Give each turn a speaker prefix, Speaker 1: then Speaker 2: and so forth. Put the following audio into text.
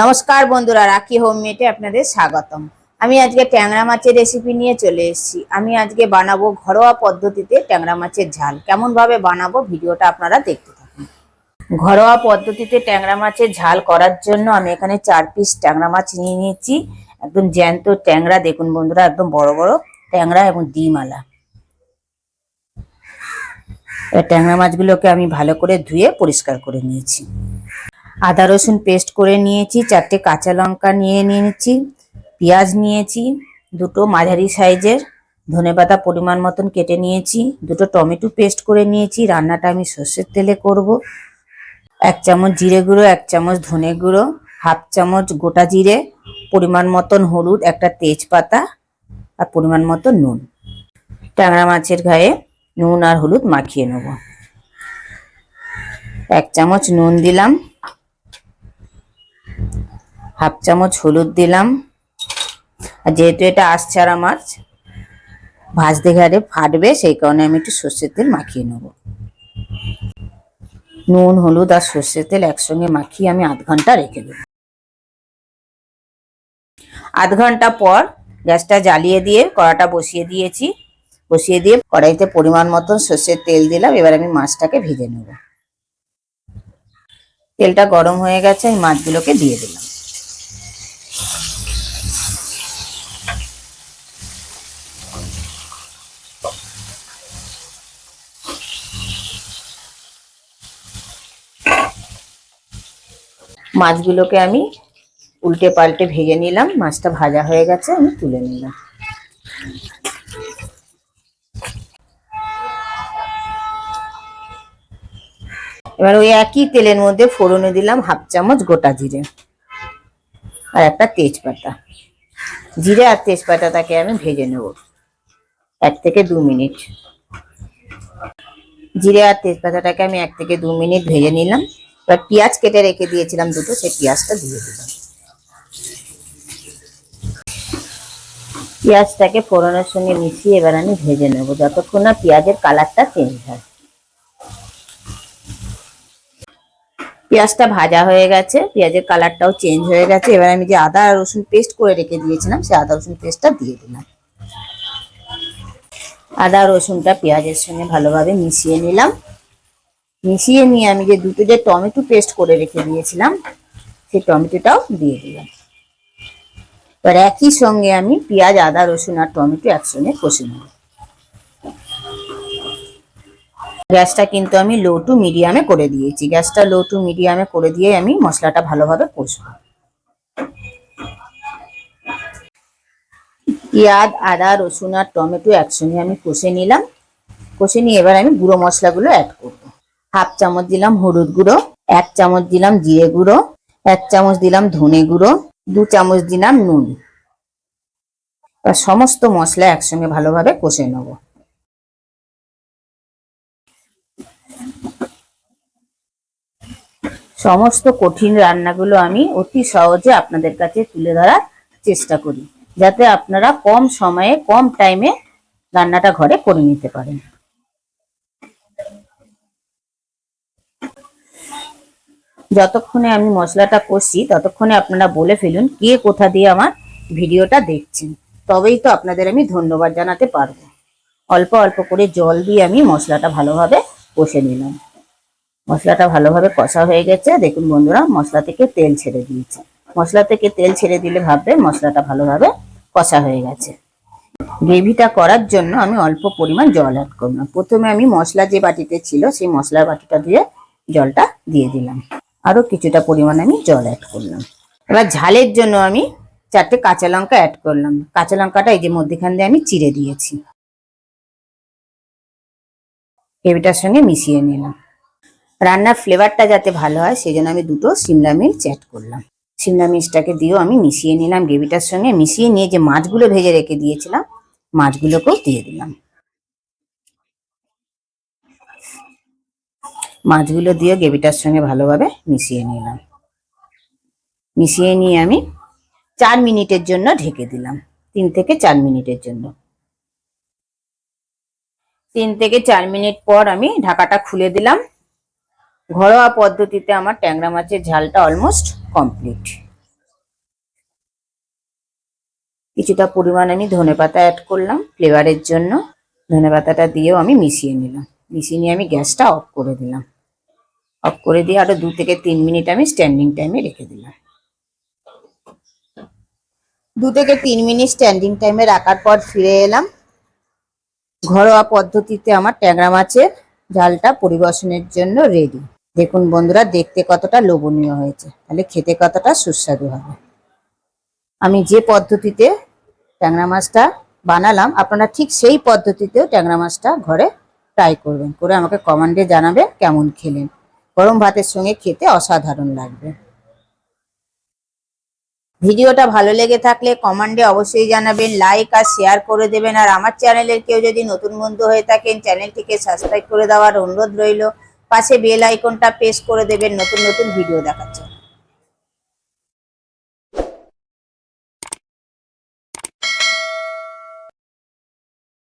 Speaker 1: নমস্কার বন্ধুরা, রাখি হোমমেটে আপনাদের স্বাগতম। আমি আজকে ট্যাংরা মাছের রেসিপি নিয়ে চলে এসেছি। আমি আজকে বানাবো ঘরোয়া পদ্ধতিতে ট্যাংরা মাছের ঝাল। কেমন ভাবে বানাবো ভিডিওটা আপনারা দেখতে থাকুন। ঘরোয়া পদ্ধতিতে ট্যাংরা মাছের ঝাল করার জন্য আমি এখানে চার পিস ট্যাংরা মাছ নিয়ে নিয়েছি। একদম জ্যান্ত ট্যাংরা, দেখুন বন্ধুরা, একদম বড় বড় ট্যাংরা এবং ডিমালা ট্যাংরা মাছগুলোকে আমি ভালো করে ধুয়ে পরিষ্কার করে নিয়েছি। আদা রসুন পেস্ট করে নিয়েছি, চারটে কাঁচা লঙ্কা নিয়ে নিয়েছি, পেঁয়াজ নিয়েছি, দুটো মাঝারি সাইজের ধনেপাতা পরিমাণ মতন কেটে নিয়েছি, দুটো টমেটো পেস্ট করে নিয়েছি, রান্নাটা আমি সর্ষের তেলে করব। এক চামচ জিরে গুঁড়ো, এক চামচ ধনে গুঁড়ো, হাফ চামচ গোটা জিরে, পরিমাণ মতন হলুদ, একটা তেজপাতা আর পরিমাণ মতো নুন। ট্যাংরা মাছের গায়ে নুন আর হলুদ মাখিয়ে নেব। এক চামচ নুন দিলাম। হাফ চামচ হলুদ দিলাম। আর যেহেতু এটা আশছাড়া মাছ ভাজতে ঘাড়ে ফাটবে, সেই কারণে আমি একটু সর্ষের তেল মাখিয়ে নেব। নুন, হলুদ আর সর্ষের তেল একসঙ্গে মাখিয়ে আমি আধ ঘণ্টা রেখে দেব। আধ ঘণ্টা পর গ্যাসটা জ্বালিয়ে দিয়ে কড়াটা বসিয়ে দিয়েছি। বসিয়ে দিয়ে কড়াইতে পরিমাণ মতন সর্ষের তেল দিলাম। এবার আমি মাছটাকে ভেজে নেব। তেলটা গরম হয়ে গেছে, আমি মাছগুলোকে দিয়ে দিলাম। মাছগুলোকে আমি উল্টে পাল্টে ভেজে নিলাম। মাছটা ভাজা হয়ে গেছে, আমি তুলে নিলাম। এবার ওই একই তেলের মধ্যে ফোড়নে দিলাম হাফ চামচ গোটা জিরে আর একটা তেজপাতা। জিরে আর তেজপাতাটাকে আমি ভেজে নেব এক থেকে দু মিনিট। জিরে আর তেজপাতাটাকে আমি এক থেকে দু মিনিট ভেজে নিলাম। এবার পেঁয়াজ কেটে রেখে দিয়েছিলাম দুটো, সেই পেঁয়াজটা দিয়ে দিলাম। পেঁয়াজটাকে ফোড়নের সঙ্গে মিশিয়ে এবার আমি ভেজে নেব, যতক্ষণ না পেঁয়াজের কালারটা চেঞ্জ হয়। পেঁয়াজটা ভাজা হয়ে গেছে, পেঁয়াজের কালারটাও চেঞ্জ হয়ে গেছে। এবার আমি যে আদা আর রসুন পেস্ট করে রেখে দিয়েছিলাম, সেই আদা রসুন পেস্টটা দিয়ে দিলাম। আদা রসুনটা পেঁয়াজের সঙ্গে ভালোভাবে মিশিয়ে নিলাম। মিশিয়ে নিয়ে আমি যে দুটো যে টমেটো পেস্ট করে রেখে দিয়েছিলাম, সেই টমেটোটাও দিয়ে দিলাম। এবার একই সঙ্গে আমি পেঁয়াজ, আদা, রসুন আর টমেটো একসঙ্গে কষে নেব। গ্যাসটা কিন্তু আমি লো টু মিডিয়ামে করে দিয়েছি। গ্যাসটা লো টু মিডিয়ামে করে দিয়ে আমি মশলাটা ভালোভাবে কষবো। পেঁয়াজ, আদা, রসুন আর টমেটো একসঙ্গে আমি কষে নিলাম। কষে নিয়ে এবার আমি গুঁড়ো মশলাগুলো অ্যাড করব। হাফ চামচ দিলাম হলুদ গুঁড়ো, এক চামচ দিলাম জিরে গুঁড়ো, এক চামচ দিলাম ধনে গুঁড়ো, দু চামচ দিলাম নুন। সমস্ত মশলা একসঙ্গে ভালোভাবে কষে নেব। সমস্ত কঠিন রান্নাগুলো আমি অতি সহজে আপনাদের কাছে তুলে ধরার চেষ্টা করি, যাতে আপনারা কম সময়ে, কম টাইমে রান্নাটা ঘরে করে নিতে পারেন। যতক্ষণে আমি মশলাটা কষি, ততক্ষণে আপনারা বলে ফেলুন কে কোথা দিয়ে আমার ভিডিওটা দেখছেন। তবেই তো আপনাদের আমি ধন্যবাদ জানাতে পারব। অল্প অল্প করে জল দিয়ে আমি মশলাটা ভালোভাবে কষে নিলাম। মশলাটা ভালোভাবে কষা হয়ে গেছে। দেখুন বন্ধুরা, মশলা থেকে তেল ছেড়ে দিয়েছে। মশলা থেকে তেল ছেড়ে দিলে ভাববে মশলাটা ভালোভাবে কষা হয়ে গেছে। গ্রেভিটা করার জন্য আমি অল্প পরিমাণ জল অ্যাড করলাম। প্রথমে আমি মশলা যে বাটিতে ছিল, সেই মশলার বাটিটা দিয়ে জলটা দিয়ে দিলাম। আরও কিছুটা পরিমাণ আমি জল অ্যাড করলাম। এবার ঝালের জন্য আমি চারটে কাঁচা লঙ্কা অ্যাড করলাম। কাঁচা লঙ্কাটা এই যে মধ্যেখান দিয়ে আমি চিড়ে দিয়েছি। গ্রেভিটার সঙ্গে মিশিয়ে নিলাম। রান্নার ফ্লেভারটা যাতে ভালো হয়, সেই জন্য আমি দুটো সিমলা মির্চ অ্যাড করলাম। সিমলা মির্চটাকে দিয়েও আমি মিশিয়ে নিলাম। গ্রেভিটার সঙ্গে মিশিয়ে নিয়ে যে মাছগুলো ভেজে রেখে দিয়েছিলাম, মাছগুলোকেও দিয়ে দিলাম। মাছগুলো দিয়ে গ্রেভিটার সঙ্গে ভালোভাবে মিশিয়ে নিলাম। মিশিয়ে নিয়ে আমি চার মিনিটের জন্য ঢেকে দিলাম। তিন থেকে চার মিনিটের জন্য। তিন থেকে চার মিনিট পর আমি ঢাকাটা খুলে দিলাম। ঘরোয়া পদ্ধতিতে আমার ট্যাংরা মাছের ঝালটা অলমোস্ট কমপ্লিট কিছুটা পরিমাণ আমি ধনে পাতা অ্যাড করলাম ফ্লেভারের জন্য ধনে পাতাটা দিয়েও আমি মিশিয়ে নিলাম। মিশিয়ে নিয়ে আমি গ্যাসটা অফ করে দিলাম। অফ করে দিয়ে আরও দু থেকে তিন মিনিট আমি স্ট্যান্ডিং টাইমে রেখে দিলাম। দু থেকে তিন মিনিট স্ট্যান্ডিং টাইমে রাখার পর ফিরে এলাম। ঘরোয়া পদ্ধতিতে আমার ট্যাংরা মাছের ঝালটা পরিবেশনের জন্য রেডি দেখুন বন্ধুরা, দেখতে কতটা লোভনীয় হয়েছে। তাহলে খেতে কতটা সুস্বাদু হবে। আমি যে পদ্ধতিতে ট্যাংরা মাছটা বানালাম, আপনারা ঠিক সেই পদ্ধতিতেও ট্যাংরা মাছটা ঘরে ট্রাই করবেন করে আমাকে কমান্ডে জানাবেন কেমন খেলেন। গরম ভাতের সঙ্গে খেতে অসাধারণ লাগবে। ভিডিওটা ভালো লেগে থাকলে কমান্ডে অবশ্যই জানাবেন লাইক আর শেয়ার করে দেবেন। আর আমার চ্যানেলের কেউ যদি নতুন বন্ধু হয়ে থাকেন, চ্যানেলটিকে সাবস্ক্রাইব করে দেওয়ার অনুরোধ রইল। পাশে বেল আইকনটা প্রেস করে দেবেন, নতুন নতুন ভিডিও দেখার জন্য।